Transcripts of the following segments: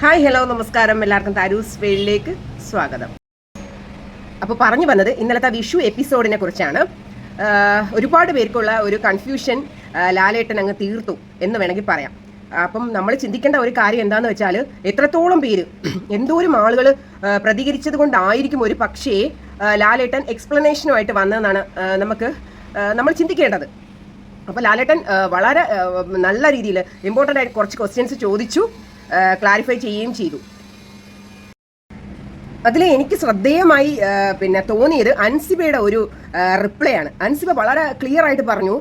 Hi hello നമസ്കാരം. എല്ലാവർക്കും താരൂസ് വേളിലേക്ക് സ്വാഗതം. അപ്പോൾ പറഞ്ഞു വന്നത് ഇന്നലത്തെ വിഷു എപ്പിസോഡിനെ കുറിച്ചാണ്. ഒരുപാട് പേർക്കുള്ള ഒരു കൺഫ്യൂഷൻ ലാലേട്ടൻ അങ്ങ് തീർത്തു എന്ന് വേണമെങ്കിൽ പറയാം. അപ്പം നമ്മൾ ചിന്തിക്കേണ്ട ഒരു കാര്യം എന്താണെന്ന് വെച്ചാൽ എത്രത്തോളം പേര് എന്തോരം ആളുകൾ പ്രതികരിച്ചത് കൊണ്ടായിരിക്കും ഒരു പക്ഷേ ലാലേട്ടൻ എക്സ്പ്ലനേഷനുമായിട്ട് വന്നതെന്നാണ് നമുക്ക് നമ്മൾ ചിന്തിക്കേണ്ടത്. അപ്പോൾ ലാലേട്ടൻ വളരെ നല്ല രീതിയിൽ ഇമ്പോർട്ടന്റ് ആയിട്ട് കുറച്ച് ക്വസ്റ്റ്യൻസ് ചോദിച്ചു. ക്ലാരിഫൈ ചെയ്യുകയും ചെയ്തു. അതിൽ എനിക്ക് ശ്രദ്ധേയമായി പിന്നെ തോന്നിയത് അൻസിബയുടെ ഒരു റിപ്ലൈ ആണ്. അൻസിബ വളരെ ക്ലിയർ ആയിട്ട് പറഞ്ഞു.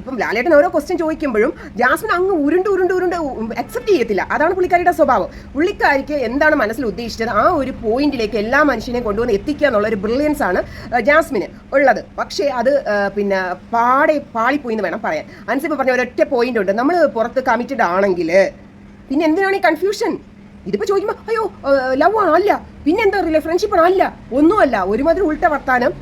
ഇപ്പം ലാലേട്ടൻ ഓരോ ക്വസ്റ്റ്യൻ ചോദിക്കുമ്പോഴും ജാസ്മിൻ അങ്ങ് ഉരുണ്ട് ഉരുണ്ട് ഉരുണ്ട് അക്സെപ്റ്റ് ചെയ്യത്തില്ല. അതാണ് പുള്ളിക്കാരിയുടെ സ്വഭാവം. പുള്ളിക്കാരിക്ക് എന്താണ് മനസ്സിൽ ഉദ്ദേശിച്ചത്? ആ ഒരു പോയിന്റിലേക്ക് എല്ലാ മനുഷ്യനെയും കൊണ്ടുവന്ന് എത്തിക്കുക എന്നുള്ള ഒരു ബ്രില്യൻസ് ആണ് ജാസ്മിന് ഉള്ളത്. പക്ഷേ അത് പിന്നെ പാടെ പാളിപ്പോയി എന്ന് വേണം പറയാൻ. അൻസിബ പറഞ്ഞ ഒരൊറ്റ പോയിന്റ് ഉണ്ട്. നമ്മൾ പുറത്ത് കമ്മിറ്റഡ് ആണെങ്കിൽ പിന്നെ എന്തിനാണ് ഈ കൺഫ്യൂഷൻ ഇതിപ്പോ ചോദിക്കുമ്പോ അയ്യോ ലവ് ആണോ? അല്ല. പിന്നെ എന്താ പറയുക ഫ്രണ്ട്ഷിപ്പ് ആണോ? അല്ല. ഒന്നുമല്ല. ഒരുമാതിരി ഉൾട്ട വർത്താനം.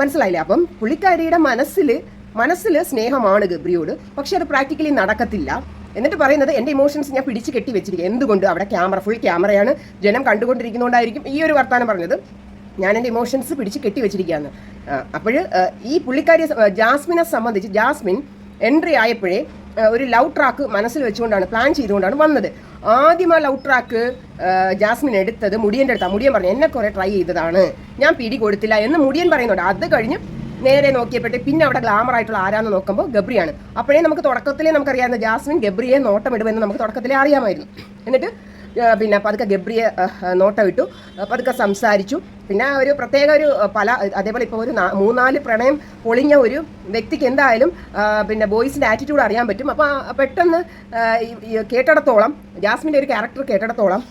മനസ്സിലായില്ല? അപ്പം പുള്ളിക്കാരിയുടെ മനസ്സിൽ മനസ്സിൽ സ്നേഹമാണ് ഗബ്രിയോട്. പക്ഷെ അത് പ്രാക്ടിക്കലി നടക്കത്തില്ല. എന്നിട്ട് പറയുന്നത് എന്റെ ഇമോഷൻസ് ഞാൻ പിടിച്ച് കെട്ടി വെച്ചിരിക്കുക എന്തുകൊണ്ട്? അവിടെ ക്യാമറ ഫുൾ ക്യാമറയാണ് ജനം കണ്ടുകൊണ്ടിരിക്കുന്നതുകൊണ്ടായിരിക്കും ഈ ഒരു വർത്താനം പറഞ്ഞത്. ഞാൻ എന്റെ ഇമോഷൻസ് പിടിച്ച് കെട്ടി വെച്ചിരിക്കുകയാണ്. അപ്പോൾ ഈ പുള്ളിക്കാരിയെ ജാസ്മിനെ സംബന്ധിച്ച് ജാസ്മിൻ എൻട്രി ആയപ്പോഴേ ഒരു ലവ് ട്രാക്ക് മനസ്സിൽ വെച്ചുകൊണ്ടാണ് പ്ലാൻ ചെയ്തുകൊണ്ടാണ് വന്നത്. ആദ്യം ആ ലവ് ട്രാക്ക് ജാസ്മിൻ എടുത്തത് മുടിയന്റെ അടുത്താണ് മുടിയൻ പറഞ്ഞു എന്നെ കുറേ ട്രൈ ചെയ്തതാണ്. ഞാൻ പിടി കൊടുത്തില്ല എന്ന് മുടിയൻ പറയുന്നുണ്ട്. അത് കഴിഞ്ഞ് നേരെ നോക്കിയപ്പോഴത്തെ പിന്നെ അവിടെ ഗ്ലാമർ ആയിട്ടുള്ള ആരാന്ന് നോക്കുമ്പോൾ ഗബ്രിയാണ്. അപ്പോഴേ നമുക്ക് തുടക്കത്തിലേ നമുക്കറിയാവുന്ന ജാസ്മിൻ ഗബ്രിയെ നോട്ടമിടുമെന്ന് നമുക്ക് തുടക്കത്തിലേ അറിയാമായിരുന്നു. എന്നിട്ട് പിന്നെ പതുക്കെ ഗബ്രിയെ ആ, നോട്ടം ഇട്ടു പതുക്കെ സംസാരിച്ചു. പിന്നെ ഒരു പ്രത്യേക ഒരു പല അതേപോലെ ഇപ്പോൾ ഒരു മൂന്നാൽ പ്രണയം പൊളിഞ്ഞ ഒരു വ്യക്തിക്ക് എന്തായാലും പിന്നെ ബോയ്സിന്റെ ആറ്റിറ്റ്യൂഡ് അറിയാൻ പറ്റും. അപ്പോൾ പെട്ടെന്ന് കേട്ടിടത്തോളം ജാസ്മിന്റെ ഒരു ക്യാരക്ടർ കേട്ടിടത്തോളം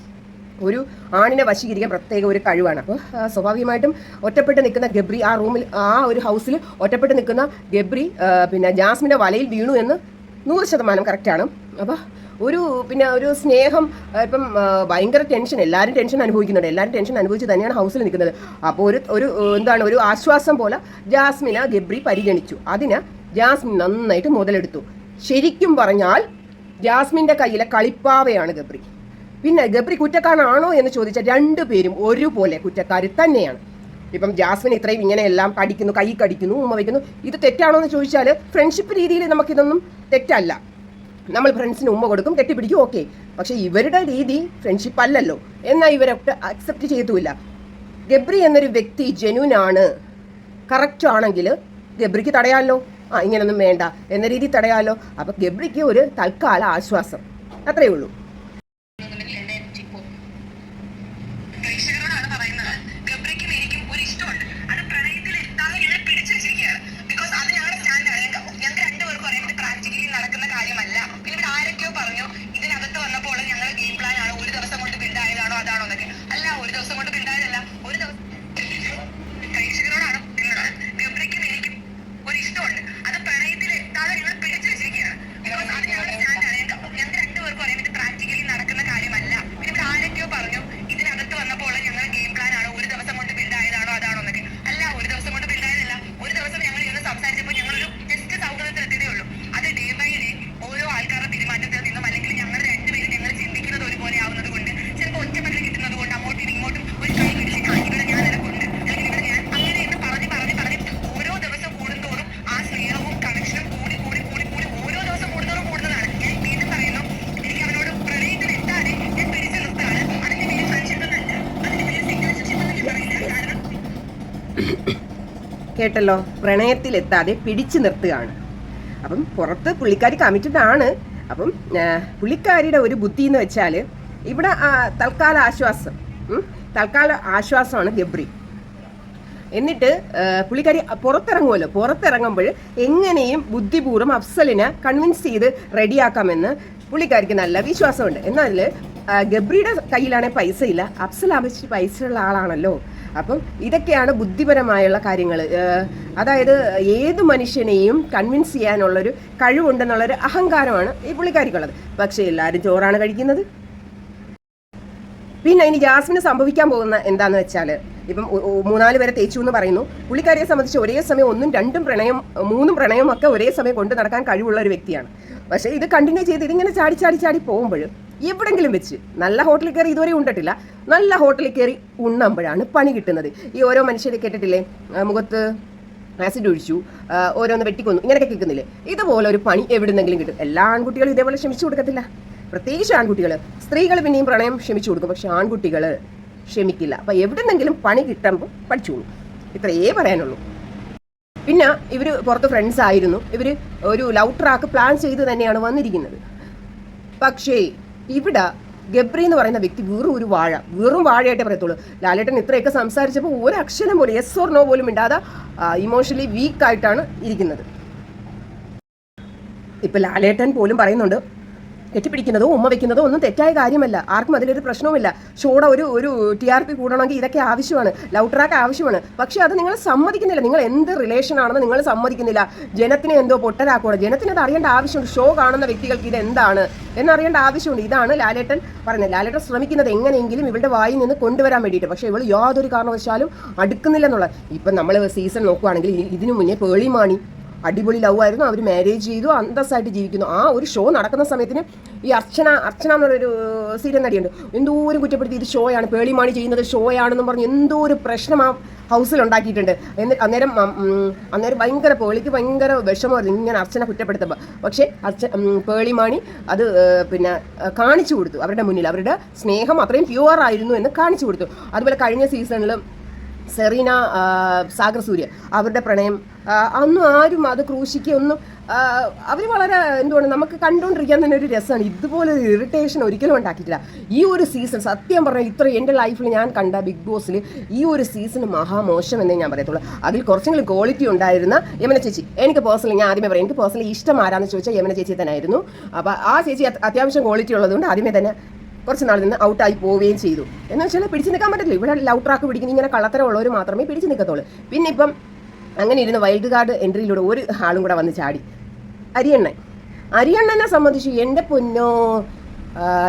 ഒരു ആണിനെ വശീകരിക്കാൻ പ്രത്യേക ഒരു കഴിവാണ്. അപ്പോൾ സ്വാഭാവികമായിട്ടും ഒറ്റപ്പെട്ട് നിൽക്കുന്ന ഗബ്രി ആ റൂമിൽ ആ ഒരു ഹൗസിൽ ഒറ്റപ്പെട്ട് നിൽക്കുന്ന ഗബ്രി പിന്നെ ജാസ്മിന്റെ വലയിൽ വീണു എന്ന് നൂറ് ശതമാനം കറക്റ്റാണ്. അപ്പോൾ ഒരു പിന്നെ ഒരു സ്നേഹം ഇപ്പം ഭയങ്കര ടെൻഷൻ എല്ലാവരും ടെൻഷൻ അനുഭവിക്കുന്നുണ്ട്. എല്ലാവരും ടെൻഷൻ അനുഭവിച്ച് തന്നെയാണ് ഹൗസിൽ നിൽക്കുന്നത്. അപ്പോൾ ഒരു ഒരു എന്താണ് ഒരു ആശ്വാസം പോലെ ജാസ്മിന ഗബ്രി പരിഗണിച്ചു. അതിന് ജാസ്മിൻ നന്നായിട്ട് മുതലെടുത്തു. ശരിക്കും പറഞ്ഞാൽ ജാസ്മിന്റെ കയ്യിലെ കളിപ്പാവയാണ് ഗബ്രി. പിന്നെ ഗബ്രി കുറ്റക്കാരനാണോ എന്ന് ചോദിച്ചാൽ രണ്ടുപേരും ഒരുപോലെ കുറ്റക്കാർ തന്നെയാണ്. ഇപ്പം ജാസ്മിൻ ഇത്രയും ഇങ്ങനെയെല്ലാം കടിക്കുന്നു കൈ കടിക്കുന്നു ഉമ്മ വയ്ക്കുന്നു. ഇത് തെറ്റാണോ എന്ന് ചോദിച്ചാൽ ഫ്രണ്ട്ഷിപ്പ് രീതിയിൽ നമുക്കിതൊന്നും തെറ്റല്ല. നമ്മൾ ഫ്രണ്ട്സിന് ഉമ്മ കൊടുക്കും കെട്ടിപ്പിടിക്കും ഓക്കെ പക്ഷേ ഇവരുടെ രീതി ഫ്രണ്ട്ഷിപ്പ് അല്ലല്ലോ. എന്നാൽ ഇവരൊക്കെ അക്സെപ്റ്റ് ചെയ്തുമില്ല ഗബ്രി എന്നൊരു വ്യക്തി ജെന്യൂൻ ആണ്. കറക്റ്റ് ആണെങ്കിൽ ഗബ്രിക്ക് തടയാമല്ലോ ആ ഇങ്ങനൊന്നും വേണ്ട. എന്ന രീതി തടയാമല്ലോ അപ്പം ഗബ്രിക്ക് ഒരു തൽക്കാല ആശ്വാസം. അത്രയേ ഉള്ളൂ എന്നുണ്ടെങ്കിൽ എന്നെ ചിപ്പോ പ്രേക്ഷകരോടാണ് പറയുന്നത് ഗബ്രിക്കും എനിക്കും ഒരു ഇഷ്ടമുണ്ട് അത് പ്രണയത്തിൽ എത്താതെ ഞങ്ങളെ പിടിച്ചു വെച്ചിരിക്കുകയാണ് ബിക്കോസ് അത് ഞങ്ങളുടെ സ്റ്റാൻഡാണ് ഞങ്ങൾക്ക് രണ്ടുപേർക്കും അറിയാം ഇത് പ്രാക്ടിക്കലി നടക്കുന്ന കാര്യമല്ല പിന്നെ ഇവിടെ ആരൊക്കെയോ പറഞ്ഞു ഇതിനകത്ത് വന്നപ്പോൾ ഞങ്ങൾ ഗെയിം പ്ലാൻ ആണ് ഒരു ദിവസം കൊണ്ട് ബിൽഡായതാണോ അതാണോ എന്നൊക്കെ അല്ല ഒരു ദിവസം കൊണ്ട് ബിൽഡായതല്ല ഒരു ദിവസം പ്രേക്ഷകരോടാണ് പറയുന്നത് ഗബ്രിക്കും എനിക്കും ഒരു ഇഷ്ടമുണ്ട് അത് പ്രണയത്തിൽ എത്താതെ ഞങ്ങൾ പിടിച്ചു വെച്ചിരിക്കുകയാണ് ബിക്കോസ് അത് ഞങ്ങളുടെ സ്റ്റാൻഡാണ് ഞങ്ങൾക്ക് രണ്ടുപേർക്കും അറിയാം ഇത് പ്രാക്ടിക്കലി നടക്കുന്ന കാര്യമല്ല പിന്നെ ഇവിടെ ആരൊക്കെയോ പറഞ്ഞു ഇതിനകത്ത് വന്നപ്പോൾ ഞങ്ങൾ ഗെയിം പ്ലാൻ ആണ് ഒരു ദിവസം കൊണ്ട് ബിൽഡ് ആയതാണോ അതാണോ എന്നൊക്കെ അല്ല ഒരു ദിവസം കൊണ്ട് ബിൽഡ് ആയതല്ല ഒരു ദിവസം ഞങ്ങൾ ഇരുന്ന് സംസാരിച്ചപ്പോൾ ഞങ്ങളൊരു ജസ്റ്റ് സൗഹൃദത്തിൽ എത്തിയതേ ഉള്ളൂ അത് ഡേ ബൈ ഡേ ഓരോ ആൾക്കാരുടെ പെരുമാറ്റത്തിൽ നിന്നും അല്ലെങ്കിൽ ഞങ്ങൾ രണ്ടുപേരും ഞങ്ങൾ ചിന്തിക്കുന്നത് ഒരുപോലെ ആവുന്നത് കൊണ്ട് ചിലപ്പോൾ ഒറ്റപ്പെടൽ കിട്ടുന്നത് കൊണ്ട് അങ്ങോട്ടും ഇങ്ങോട്ടും ഒരു കൈ പിടിച്ച് "ആ, ഇവിടെ ഞാൻ നിനക്കുണ്ട് അല്ലെങ്കിൽ ഇവിടെ ഞാൻ അങ്ങനെ എന്ന് പറഞ്ഞ് പറഞ്ഞ് പറഞ്ഞ് ഓരോ ദിവസം കൂടുന്തോറും ആ സ്നേഹവും കണക്ഷനും കൂടി കൂടി കൂടി കൂടി ഓരോ ദിവസം കൂടുന്നതോറും കൂടുന്നതാണ് ഞാൻ വീണ്ടും പറയുന്നു എനിക്ക് അവനോട് പ്രണയത്തിൽ എത്താതെ ഞാൻ പിടിച്ചു നിർത്തുകയാണ് അതിന്റെ പേര് ഫ്രണ്ട്ഷിപ്പ് എന്നല്ല അതിന്റെ പേര് സിംഗിൾഷിപ്പ് എന്ന് ഞാൻ പറയില്ല കാരണം കേട്ടല്ലോ? പ്രണയത്തിലെത്താതെ പിടിച്ചു നിർത്തുകയാണ്. അപ്പം പുറത്ത് പുള്ളിക്കാരി കമ്മിറ്റഡ് അപ്പം പുള്ളിക്കാരിയുടെ ഒരു ബുദ്ധി എന്ന് വെച്ചാൽ ഇവിടെ തൽക്കാല ആശ്വാസം. തൽക്കാല ആശ്വാസമാണ് ഗബ്രി. എന്നിട്ട് പുള്ളിക്കാരി പുറത്തിറങ്ങുമല്ലോ? പുറത്തിറങ്ങുമ്പോൾ എങ്ങനെയും ബുദ്ധിപൂർവം അഫ്സലിനെ കൺവിൻസ് ചെയ്ത് റെഡിയാക്കാമെന്ന് പുള്ളിക്കാരിക്ക് നല്ല വിശ്വാസമുണ്ട്. എന്നാൽ ഗബ്രിയുടെ കയ്യിലാണെങ്കിൽ പൈസ ഇല്ല അഫ്സൽ ആവശ്യം പൈസയുള്ള ആളാണല്ലോ. അപ്പം ഇതൊക്കെയാണ് ബുദ്ധിപരമായുള്ള കാര്യങ്ങൾ. അതായത് ഏത് മനുഷ്യനെയും കൺവിൻസ് ചെയ്യാനുള്ളൊരു കഴിവുണ്ടെന്നുള്ളൊരു അഹങ്കാരമാണ് ഈ പുള്ളിക്കാരിക്കുള്ളത്. പക്ഷേ എല്ലാവരും ചോറാണ് കഴിക്കുന്നത്. പിന്നെ ഇനി ജാസ്മിന് സംഭവിക്കാൻ പോകുന്ന എന്താന്ന് വെച്ചാൽ ഇപ്പം മൂന്നാൽ പേരെ തേച്ചു എന്ന് പറയുന്നു. പുള്ളിക്കാരിയെ സംബന്ധിച്ച് ഒരേ സമയം ഒന്നും രണ്ടും പ്രണയം മൂന്നും പ്രണയവും ഒക്കെ ഒരേ സമയം കൊണ്ട് നടക്കാൻ കഴിവുള്ള ഒരു വ്യക്തിയാണ്. പക്ഷേ ഇത് കണ്ടിന്യൂ ചെയ്ത് ഇതിങ്ങനെ ചാടി ചാടി ചാടി പോകുമ്പോൾ എവിടെങ്കിലും വെച്ച് നല്ല ഹോട്ടലിൽ കയറി ഇതുവരെ ഉണ്ടിട്ടില്ല. നല്ല ഹോട്ടലിൽ കയറി ഉണ്ണുമ്പോഴാണ് പണി കിട്ടുന്നത്. ഈ ഓരോ മനുഷ്യരെ കേട്ടിട്ടില്ലേ? മുഖത്ത് ആസിഡ് ഒഴിച്ചു ഓരോന്ന് വെട്ടിക്കൊന്നു ഇങ്ങനെയൊക്കെ കേൾക്കുന്നില്ലേ? ഇതുപോലെ ഒരു പണി എവിടുന്നെങ്കിലും കിട്ടും. എല്ലാ ആൺകുട്ടികളും ഇതേപോലെ ക്ഷമിച്ചു കൊടുക്കത്തില്ല. പ്രത്യേകിച്ച് ആൺകുട്ടികൾ സ്ത്രീകൾ പിന്നെയും പ്രണയം ക്ഷമിച്ചു കൊടുക്കും. പക്ഷെ ആൺകുട്ടികൾ ക്ഷമിക്കില്ല. അപ്പം എവിടുന്നെങ്കിലും പണി കിട്ടുമ്പോൾ പഠിച്ചോളൂ. ഇത്രയേ പറയാനുള്ളൂ. പിന്നെ ഇവർ പുറത്ത് ഫ്രണ്ട്സ് ആയിരുന്നു. ഇവർ ഒരു ലവ് ട്രാക്ക് പ്ലാൻ ചെയ്ത് തന്നെയാണ് വന്നിരിക്കുന്നത്. പക്ഷേ ഇവിടെ ഗബ്രി എന്ന് പറയുന്ന വ്യക്തി വെറും ഒരു വാഴ വെറും വാഴയായിട്ടേ പറയത്തുള്ളൂ. ലാലേട്ടൻ ഇത്രയൊക്കെ സംസാരിച്ചപ്പോൾ ഒരു അക്ഷരം പോലും എസ് ഓർ നോ പോലും ഇണ്ടാതെ ഇമോഷണലി വീക്ക് ആയിട്ടാണ് ഇരിക്കുന്നത്. ഇപ്പൊ ലാലേട്ടൻ പോലും പറയുന്നുണ്ട് കെട്ടിപ്പിടിക്കുന്നതോ ഉമ്മ വെക്കുന്നതോ ഒന്നും തെറ്റായ കാര്യമല്ല. ആർക്കും അതിലൊരു പ്രശ്നവുമില്ല. ഷോടെ ഒരു ഒരു ടി ആർ പി കൂടണമെങ്കിൽ ഇതൊക്കെ ആവശ്യമാണ്. ലവ് ട്രാക്ക് ആവശ്യമാണ്. പക്ഷേ അത് നിങ്ങൾ സമ്മതിക്കുന്നില്ല. നിങ്ങൾ എന്ത് റിലേഷൻ ആണെന്ന് നിങ്ങൾ സമ്മതിക്കുന്നില്ല. ജനത്തിനെ എന്തോ പൊട്ടരാക്കൂടെ ജനത്തിന് അത് അറിയേണ്ട ആവശ്യമുണ്ട്. ഷോ കാണുന്ന വ്യക്തികൾക്ക് ഇത് എന്താണ് എന്നറിയേണ്ട ആവശ്യമുണ്ട്. ഇതാണ് ലാലേട്ടൻ പറയുന്നത്. ലാലേട്ടൻ ശ്രമിക്കുന്നത് എങ്ങനെയെങ്കിലും ഇവളുടെ വായിൽ നിന്ന് കൊണ്ടുവരാൻ വേണ്ടിയിട്ട്. പക്ഷേ ഇവൾ യാതൊരു കാരണവശാലും അടുക്കുന്നില്ലെന്നുള്ള ഇപ്പം നമ്മൾ സീസൺ നോക്കുകയാണെങ്കിൽ ഇതിനു മുന്നേ പേളിമാണി അടിപൊളി ലവ് ആയിരുന്നു. അവർ മാരേജ് ചെയ്തു അന്തസ്സായിട്ട് ജീവിക്കുന്നു. ആ ഒരു ഷോ നടക്കുന്ന സമയത്തിന് ഈ അർച്ചന അർച്ചന എന്നുള്ളൊരു സീരിയൽ നടിയുണ്ട്. എന്തോരം കുറ്റപ്പെടുത്തി ഇത് ഷോയാണ് പേളിമാണി ചെയ്യുന്നത് ഷോയാണെന്നും പറഞ്ഞ് എന്തോ ഒരു പ്രശ്നം ആ ഹൗസിൽ ഉണ്ടാക്കിയിട്ടുണ്ട്. എന്നിട്ട് അന്നേരം അന്നേരം ഭയങ്കര പേളിക്ക് ഭയങ്കര വിഷമമായിരുന്നു ഇങ്ങനെ അർച്ചന കുറ്റപ്പെടുത്തുമ്പോൾ പക്ഷേ അർച്ച പേളിമാണി അത് പിന്നെ കാണിച്ചു കൊടുത്തു. അവരുടെ മുന്നിൽ. അവരുടെ സ്നേഹം അത്രയും പ്യുവർ ആയിരുന്നു എന്ന് കാണിച്ചു കൊടുത്തു. അതുപോലെ കഴിഞ്ഞ സീസണിലും സെറീന സാഗർ സൂര്യ അവരുടെ പ്രണയം. അന്നും ആരും അത് ക്രൂശിക്കൊന്നും അവർ വളരെ എന്തുകൊണ്ട് നമുക്ക് കണ്ടുകൊണ്ടിരിക്കാൻ തന്നെ ഒരു രസമാണ്. ഇതുപോലെ ഒരു ഇറിറ്റേഷൻ ഒരിക്കലും ഉണ്ടാക്കിയിട്ടില്ല. ഈ ഒരു സീസൺ സത്യം പറഞ്ഞാൽ ഇത്ര എന്റെ ലൈഫിൽ ഞാൻ കണ്ട ബിഗ് ബോസിൽ ഈ ഒരു സീസൺ മഹാമോശം എന്നേ ഞാൻ പറയത്തുള്ളൂ. അതിൽ കുറച്ചെങ്കിലും ക്വാളിറ്റി ഉണ്ടായിരുന്ന യമന ചേച്ചി. എനിക്ക് പേഴ്സണലി ഞാൻ ആദ്യമേ പറയാം എനിക്ക് പേഴ്സണലി ഇഷ്ടം ആരാന്ന് ചോദിച്ചാൽ യമന ചേച്ചി തന്നെ ആയിരുന്നു അപ്പോൾ ആ ചേച്ചി അത് അത്യാവശ്യം ക്വാളിറ്റി ഉള്ളതുകൊണ്ട് ആദ്യമേ തന്നെ കുറച്ച് നാളിൽ നിന്ന് ഔട്ടായി പോവുകയും ചെയ്തു. എന്ന് വെച്ചാൽ പിടിച്ചു നിൽക്കാൻ പറ്റില്ല ഇവിടെ ലൗ ട്രാക്ക് പിടിക്കുന്ന. ഇങ്ങനെ കള്ളത്തരമുള്ളവർ മാത്രമേ പിടിച്ചു നിൽക്കത്തുള്ളൂ പിന്നെ ഇപ്പം അങ്ങനെ ഇരുന്ന് വൈൽഡ് കാർഡ് എൻട്രിയിലൂടെ ഒരു ആളും കൂടെ വന്ന് ചാടി. അരിയണ്ണൻ. അരിയണ്ണനെ സംബന്ധിച്ച് എന്റെ പൊന്നോ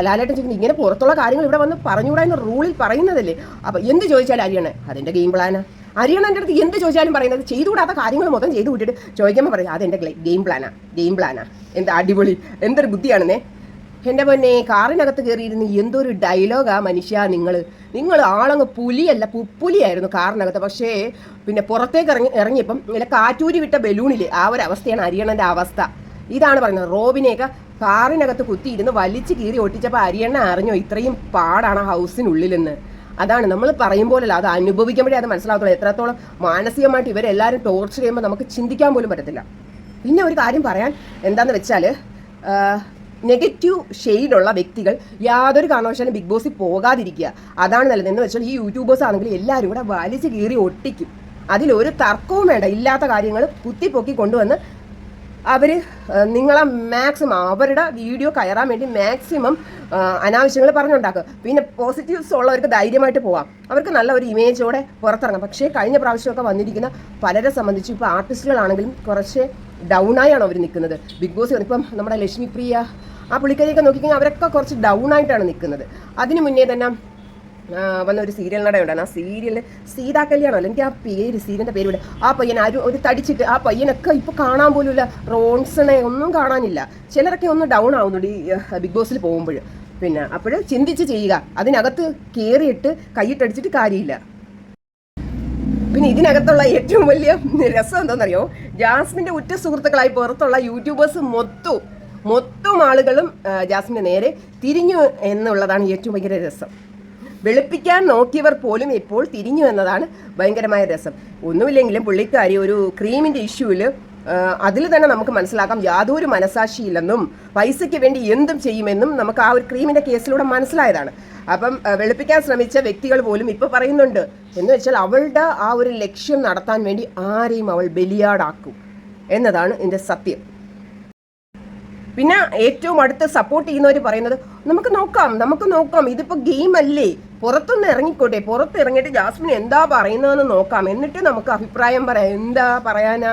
ലാലേട്ടൻ ചോദിക്കുന്നത് ഇങ്ങനെ പുറത്തുള്ള കാര്യങ്ങൾ ഇവിടെ വന്ന് പറഞ്ഞുകൂടാ എന്ന റൂളിൽ പറയുന്നതല്ലേ? അപ്പം എന്ത് ചോദിച്ചാലും അരിയണ്ണൻ അതിന്റെ ഗെയിം പ്ലാനാ അരിയണ്ണന്റെ അടുത്ത് എന്ത് ചോദിച്ചാലും പറയുന്നത് ചെയ്തുകൂടാത്ത കാര്യങ്ങൾ മൊത്തം ചെയ്തു വിട്ടിട്ട് ചോദിക്കുമ്പോൾ പറയും അതെന്റെ ഗെയിം പ്ലാനാ ഗെയിം പ്ലാനാ എന്താ അടിപൊളി എന്തൊരു ബുദ്ധിയാണെന്നേ. എന്റെ പൊന്നെ കാറിനകത്ത് കയറിയിരുന്ന് എന്തൊരു ഡയലോഗാ മനുഷ്യ നിങ്ങൾ നിങ്ങൾ ആളങ്ങ് പുലിയല്ല പുപ്പുലിയായിരുന്നു കാറിനകത്ത്. പക്ഷേ പിന്നെ പുറത്തേക്ക് ഇറങ്ങി ഇറങ്ങിയപ്പം ഇങ്ങനെ കാറ്റൂരി വിട്ട ബലൂണിൽ ആ ഒരു അവസ്ഥയാണ് അരിയണ്ണന്റെ അവസ്ഥ. ഇതാണ് പറയുന്നത്. റോബിനെയൊക്കെ കാറിനകത്ത് കുത്തിയിരുന്ന് വലിച്ചു കീറി ഒട്ടിച്ചപ്പോൾ അരിയണ്ണ അറിഞ്ഞോ ഇത്രയും പാടാണ് ഹൗസിനുള്ളിലെന്ന്. അതാണ് നമ്മൾ പറയും പോലല്ല അത് അനുഭവിക്കുമ്പോഴേ അത് മനസ്സിലാകത്തുള്ളൂ എത്രത്തോളം മാനസികമായിട്ട് ഇവരെല്ലാവരും ടോർച്ചർ ചെയ്യുമ്പോൾ നമുക്ക് ചിന്തിക്കാൻ പോലും പറ്റത്തില്ല. പിന്നെ ഒരു കാര്യം പറയാൻ എന്താണെന്ന് വെച്ചാൽ നെഗറ്റീവ് ഷെയ്ഡുള്ള വ്യക്തികൾ യാതൊരു കാരണവശാലും ബിഗ് ബോസിൽ പോകാതിരിക്കുക. അതാണ് നല്ലത് എന്ന് വെച്ചാൽ ഈ യൂട്യൂബേഴ്സ് ആണെങ്കിൽ എല്ലാവരും കൂടെ വലിച്ചു കീറി ഒട്ടിക്കും. അതിലൊരു തർക്കവും വേണ്ട. ഇല്ലാത്ത കാര്യങ്ങൾ കുത്തിപ്പൊക്കി കൊണ്ടുവന്ന് അവർ നിങ്ങളെ മാക്സിമം അവരുടെ വീഡിയോ കയറാൻ വേണ്ടി മാക്സിമം അനാവശ്യങ്ങൾ പറഞ്ഞുണ്ടാക്കുക. പിന്നെ പോസിറ്റീവ്സ് ഉള്ളവർക്ക് ധൈര്യമായിട്ട് പോവാം. അവർക്ക് നല്ല ഒരു ഇമേജോടെ പുറത്തിറങ്ങാം. പക്ഷേ കഴിഞ്ഞ പ്രാവശ്യമൊക്കെ വന്നിരിക്കുന്ന പലരെ സംബന്ധിച്ച് ഇപ്പോൾ ആർട്ടിസ്റ്റുകളാണെങ്കിലും കുറച്ച് ഡൗൺ അവർ നിൽക്കുന്നത്. ബിഗ് ബോസ് ഇപ്പം നമ്മുടെ ലക്ഷ്മി പ്രിയ ആ പുള്ളിക്കാരിയൊക്കെ നോക്കിക്കഴിഞ്ഞാൽ അവരൊക്കെ കുറച്ച് ഡൗൺ ആയിട്ടാണ് നിൽക്കുന്നത്. അതിന് മുന്നേ തന്നെ വന്ന ഒരു സീരിയൽ നടയുണ്ടായിരുന്നു ആ സീരിയൽ സീതാ കല്യാണമല്ല എനിക്ക് ആ പേര് സീരിയലിന്റെ പേര് ആ പയ്യൻ ആരും ഒരു തടിച്ചിട്ട് ആ പയ്യനൊക്കെ ഇപ്പൊ കാണാൻ പോലുമില്ല. റോൺസണെ ഒന്നും കാണാനില്ല. ചിലരൊക്കെ ഒന്ന് ഡൗൺ ആവുന്നുണ്ട് ഈ ബിഗ് ബോസിൽ പോകുമ്പോൾ. പിന്നെ അപ്പോൾ ചിന്തിച്ച് ചെയ്യുക. അതിനകത്ത് കയറിയിട്ട് കൈയിട്ടടിച്ചിട്ട് കാര്യമില്ല. പിന്നെ ഇതിനകത്തുള്ള ഏറ്റവും വലിയ രസം എന്താണെന്നറിയോ? ജാസ്മിന്റെ ഉറ്റ സുഹൃത്തുക്കളായി പുറത്തുള്ള യൂട്യൂബേഴ്സ് മൊത്തം മൊത്തം ആളുകളും ജാസ്മിന് നേരെ തിരിഞ്ഞു എന്നുള്ളതാണ് ഏറ്റവും ഭയങ്കര രസം. വെളുപ്പിക്കാൻ നോക്കിയവർ പോലും ഇപ്പോൾ തിരിഞ്ഞു എന്നതാണ് ഭയങ്കരമായ രസം. ഒന്നുമില്ലെങ്കിലും പുള്ളിക്കാരി ഒരു ക്രീമിന്റെ ഇഷ്യൂവിൽ അതിൽ തന്നെ നമുക്ക് മനസ്സിലാക്കാം യാതൊരു മനസാക്ഷിയില്ലെന്നും പൈസയ്ക്ക് വേണ്ടി എന്തും ചെയ്യുമെന്നും നമുക്ക് ആ ഒരു ക്രീമിന്റെ കേസിലൂടെ മനസ്സിലായതാണ്. അപ്പം വെളുപ്പിക്കാൻ ശ്രമിച്ച വ്യക്തികൾ പോലും ഇപ്പോൾ പറയുന്നുണ്ട്. എന്ന് വെച്ചാൽ അവളുടെ ആ ഒരു ലക്ഷ്യം നടത്താൻ വേണ്ടി ആരെയും അവൾ ബലിയാടാക്കും എന്നതാണ് എന്റെ സത്യം. പിന്നെ ഏറ്റവും അടുത്ത് സപ്പോർട്ട് ചെയ്യുന്നവർ പറയുന്നത് നമുക്ക് നോക്കാം നമുക്ക് നോക്കാം ഇതിപ്പോ ഗെയിം അല്ലേ? പുറത്തൊന്ന് ഇറങ്ങിക്കോട്ടെ പുറത്ത് ഇറങ്ങിയിട്ട് ജാസ്മിൻ എന്താ പറയുന്നതെന്ന് നോക്കാം. എന്നിട്ട് നമുക്ക് അഭിപ്രായം പറയാം. എന്താ പറയാനാ?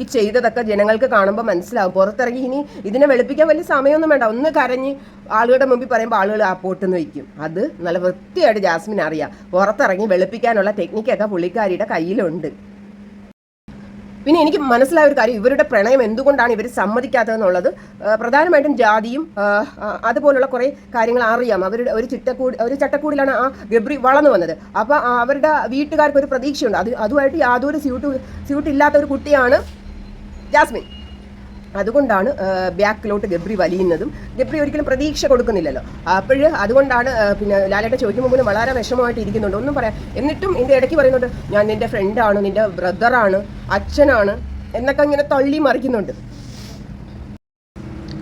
ഈ ചെയ്തതൊക്കെ ജനങ്ങൾക്ക് കാണുമ്പോൾ മനസ്സിലാവും. പുറത്തിറങ്ങി ഇനി ഇതിനെ വെളുപ്പിക്കാൻ വലിയ സമയമൊന്നും വേണ്ട. ഒന്ന് കരഞ്ഞ് ആളുകളുടെ മുമ്പിൽ പറയുമ്പോൾ ആളുകൾ ആ പോട്ടെന്ന് വയ്ക്കും. അത് നല്ല വൃത്തിയായിട്ട് ജാസ്മിൻ അറിയാം പുറത്തിറങ്ങി വെളുപ്പിക്കാനുള്ള ടെക്നിക്കൊക്കെ പുള്ളിക്കാരിയുടെ കയ്യിലുണ്ട്. പിന്നെ എനിക്ക് മനസ്സിലായ ഒരു കാര്യം ഇവരുടെ പ്രണയം എന്തുകൊണ്ടാണ് ഇവർ സമ്മതിക്കാത്തതെന്നുള്ളത് പ്രധാനമായിട്ടും ജാതിയും അതുപോലുള്ള കുറേ കാര്യങ്ങൾ അറിയാം. അവരുടെ ഒരു ചിട്ടക്കൂടി ഒരു ചട്ടക്കൂടിലാണ് ആ ഗബ്രി വളർന്നു വന്നത്. അപ്പോൾ അവരുടെ വീട്ടുകാർക്ക് ഒരു പ്രതീക്ഷയുണ്ട്. അത് അതുമായിട്ട് യാതൊരു സ്യൂട്ട് സ്യൂട്ട് ഇല്ലാത്ത ഒരു കുട്ടിയാണ് ജാസ്മിൻ. അതുകൊണ്ടാണ് ബാക്കിലോട്ട് ഗബ്രി വലിയുന്നതും. ഗബ്രി ഒരിക്കലും പ്രതീക്ഷ കൊടുക്കുന്നില്ലല്ലോ. അപ്പോൾ അതുകൊണ്ടാണ് പിന്നെ ലാലേട്ട ചോദിക്കുമ്പോൾ പോലും വളരെ വിഷമമായിട്ട് ഇരിക്കുന്നുണ്ട്. ഒന്നും പറയാം എന്നിട്ടും ഇതിന്റെ ഇടയ്ക്ക് പറയുന്നുണ്ട് ഞാൻ നിന്റെ ഫ്രണ്ടാണ് നിന്റെ ബ്രദറാണ് അച്ഛനാണ് എന്നൊക്കെ ഇങ്ങനെ തള്ളി മറിക്കുന്നുണ്ട്.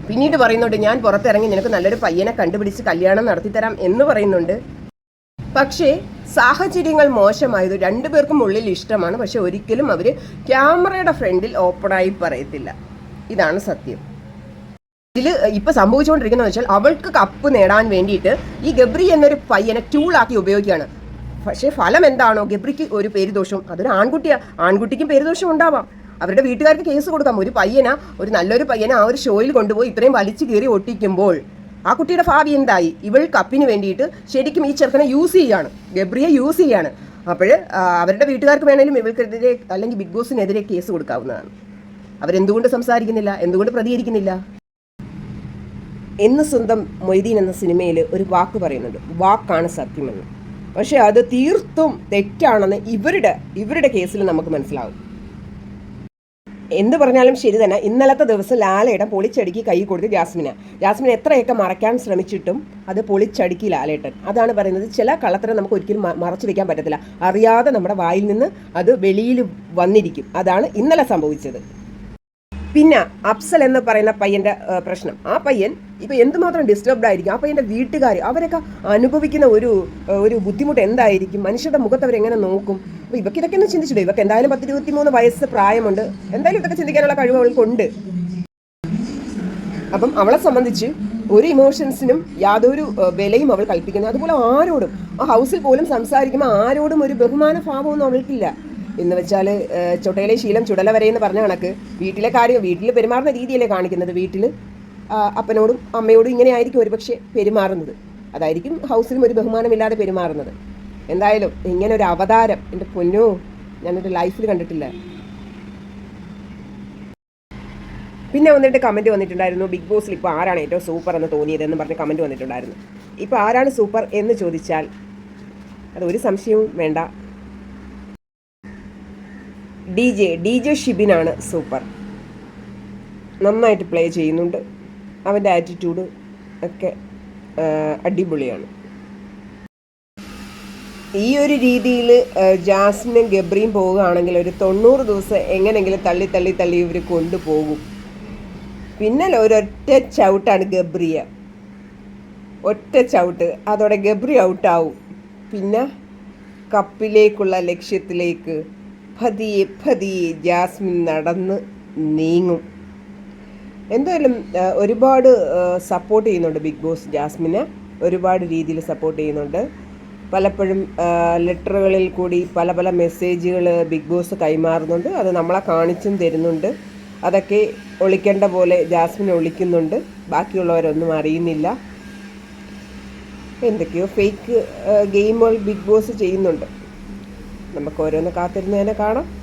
പിന്നീട് പറയുന്നുണ്ട് ഞാൻ പുറത്തിറങ്ങി നിനക്ക് നല്ലൊരു പയ്യനെ കണ്ടുപിടിച്ച് കല്യാണം നടത്തിത്തരാം എന്ന് പറയുന്നുണ്ട്. പക്ഷേ സാഹചര്യങ്ങൾ മോശമായത് രണ്ടുപേർക്കും ഉള്ളിൽ ഇഷ്ടമാണ്. പക്ഷെ ഒരിക്കലും അവർ ക്യാമറയുടെ ഫ്രണ്ടിൽ ഓപ്പണായി പറയത്തില്ല. ഇതാണ് സത്യം. ഇതിൽ ഇപ്പൊ സംഭവിച്ചുകൊണ്ടിരിക്കുന്നത് വെച്ചാൽ അവൾക്ക് കപ്പ് നേടാൻ വേണ്ടിയിട്ട് ഈ ഗബ്രി എന്നൊരു പയ്യനെ ടൂളാക്കി ഉപയോഗിക്കുകയാണ്. പക്ഷേ ഫലം എന്താണോ? ഗബ്രിക്ക് ഒരു പേരുദോഷം. അതൊരു ആൺകുട്ടിയാ. ആൺകുട്ടിക്കും പേരുദോഷം ഉണ്ടാവാം. അവരുടെ വീട്ടുകാർക്ക് കേസ് കൊടുക്കാം. ഒരു പയ്യന ഒരു നല്ലൊരു പയ്യനെ ആ ഒരു ഷോയിൽ കൊണ്ടുപോയി ഇത്രയും വലിച്ചു കയറി ഒട്ടിക്കുമ്പോൾ ആ കുട്ടിയുടെ ഭാവി എന്തായി? ഇവൾ കപ്പിന് വേണ്ടിയിട്ട് ശരിക്കും ഈ ചെറുക്കനെ യൂസ് ചെയ്യാണ്. ഗബ്രിയെ യൂസ് ചെയ്യാണ്. അപ്പോൾ അവരുടെ വീട്ടുകാർക്ക് വേണമെങ്കിലും ഇവൾക്കെതിരെ അല്ലെങ്കിൽ ബിഗ് ബോസിനെതിരെ കേസ് കൊടുക്കാവുന്നതാണ്. അവരെന്തുകൊണ്ട് സംസാരിക്കുന്നില്ല? എന്തുകൊണ്ട് പ്രതികരിക്കുന്നില്ല? എന്ന് സ്വന്തം മൊയ്തീൻ എന്ന സിനിമയിൽ ഒരു വാക്ക് പറയുന്നുണ്ട്. വാക്കാണ് സത്യമെന്ന്. പക്ഷേ അത് തീർത്തും തെറ്റാണെന്ന് ഇവരുടെ ഇവരുടെ കേസിൽ നമുക്ക് മനസ്സിലാവും. എന്ത് പറഞ്ഞാലും ശരി തന്നെ ഇന്നലത്തെ ദിവസം ലാലേട്ടൻ പൊളിച്ചടുക്കി കൈ കൊടുത്ത് ജാസ്മിന. ജാസ്മിൻ എത്രയൊക്കെ മറയ്ക്കാൻ ശ്രമിച്ചിട്ടും അത് പൊളിച്ചടുക്കി ലാലേട്ടൻ. അതാണ് പറയുന്നത് ചില കള്ളത്തരം നമുക്ക് ഒരിക്കലും മറച്ചു വെക്കാൻ പറ്റത്തില്ല. അറിയാതെ നമ്മുടെ വായിൽ നിന്ന് അത് വെളിയിൽ വന്നിരിക്കും. അതാണ് ഇന്നലെ സംഭവിച്ചത്. പിന്നെ അഫ്സൽ എന്ന് പറയുന്ന പയ്യന്റെ പ്രശ്നം. ആ പയ്യൻ ഇപ്പൊ എന്തുമാത്രം ഡിസ്റ്റർബ്ഡ് ആയിരിക്കും? ആ പയ്യന്റെ വീട്ടുകാർ അവരൊക്കെ അനുഭവിക്കുന്ന ഒരു ഒരു ബുദ്ധിമുട്ട് എന്തായിരിക്കും? മനുഷ്യരുടെ മുഖത്ത് അവരെങ്ങനെ നോക്കും? അപ്പൊ ഇവക്ക് ഇതൊക്കെ ഒന്ന് ചിന്തിച്ചിട്ടു ഇവക്ക് എന്തായാലും പത്ത് ഇരുപത്തി മൂന്ന് വയസ്സ് പ്രായമുണ്ട്. എന്തായാലും ഇതൊക്കെ ചിന്തിക്കാനുള്ള കഴിവ് അവൾക്കുണ്ട്. അപ്പം അവളെ സംബന്ധിച്ച് ഒരു ഇമോഷൻസിനും യാതൊരു വിലയും അവൾ കൽപ്പിക്കുന്നു അതുപോലെ ആരോടും ആ ഹൗസിൽ പോലും സംസാരിക്കുമ്പോൾ ആരോടും ഒരു ബഹുമാന ഭാവമൊന്നും അവൾക്കില്ല. എന്ന് വെച്ചാൽ ചൊട്ടയിലെ ശീലം ചുടല വരെ എന്ന് പറഞ്ഞ കണക്ക് വീട്ടിലെ കാര്യം വീട്ടിൽ പെരുമാറുന്ന രീതിയല്ലേ കാണിക്കുന്നത്? വീട്ടിൽ അപ്പനോടും അമ്മയോടും ഇങ്ങനെ ആയിരിക്കും ഒരുപക്ഷെ പെരുമാറുന്നത്. അതായിരിക്കും ഹൗസിലും ഒരു ബഹുമാനമില്ലാതെ പെരുമാറുന്നത്. എന്തായാലും ഇങ്ങനെ ഒരു അവതാരം എന്റെ പൊന്നോ ഞാനെന്റെ ലൈഫിൽ കണ്ടിട്ടില്ല. പിന്നെ വന്നിട്ട് കമന്റ് വന്നിട്ടുണ്ടായിരുന്നു. ബിഗ് ബോസിൽ ഇപ്പോൾ ആരാണ് ഏറ്റവും സൂപ്പർ എന്ന് തോന്നിയത് എന്ന് പറഞ്ഞ് കമന്റ് വന്നിട്ടുണ്ടായിരുന്നു. ഇപ്പോൾ ആരാണ് സൂപ്പർ എന്ന് ചോദിച്ചാൽ അത് ഒരു സംശയവും വേണ്ട. ഡി ജെ ഡി ജെ ഷിബിനാണ് സൂപ്പർ. നന്നായിട്ട് പ്ലേ ചെയ്യുന്നുണ്ട്. അവന്റെ ആറ്റിറ്റ്യൂഡ് ഒക്കെ അടിപൊളിയാണ്. ഈ ഒരു രീതിയിൽ ജാസ്മിനും ഗബ്രിയും പോവുകയാണെങ്കിൽ ഒരു തൊണ്ണൂറ് ദിവസം എങ്ങനെങ്കിലും തള്ളി തള്ളി തള്ളി ഇവർ കൊണ്ടുപോകും. പിന്നെ ഒരൊറ്റ ചവിട്ടാണ് ഗബ്രിയ. ഒറ്റ ചവിട്ട് അതോടെ ഗബ്രി ഔട്ടാവും പിന്നെ കപ്പിലേക്കുള്ള ലക്ഷ്യത്തിലേക്ക് പതിയെ പതിയെ ജാസ്മിൻ നടന്ന് നീങ്ങും. എന്തായാലും ഒരുപാട് സപ്പോർട്ട് ചെയ്യുന്നുണ്ട് ബിഗ് ബോസ് ജാസ്മിനെ. ഒരുപാട് രീതിയിൽ സപ്പോർട്ട് ചെയ്യുന്നുണ്ട്. പലപ്പോഴും ലെറ്ററുകളിൽ കൂടി പല പല മെസ്സേജുകൾ ബിഗ് ബോസ് കൈമാറുന്നുണ്ട്. അത് നമ്മളെ കാണിച്ചും തരുന്നുണ്ട്. അതൊക്കെ ഒളിക്കേണ്ട പോലെ ജാസ്മിൻ ഒളിക്കുന്നുണ്ട്. ബാക്കിയുള്ളവരൊന്നും അറിയുന്നില്ല. എന്തൊക്കെയോ ഫേക്ക് ഗെയിമുകൾ ബിഗ് ബോസ് ചെയ്യുന്നുണ്ട്. നമുക്ക് ഓരോന്ന് കാത്തിരുന്ന് തന്നെ കാണാം.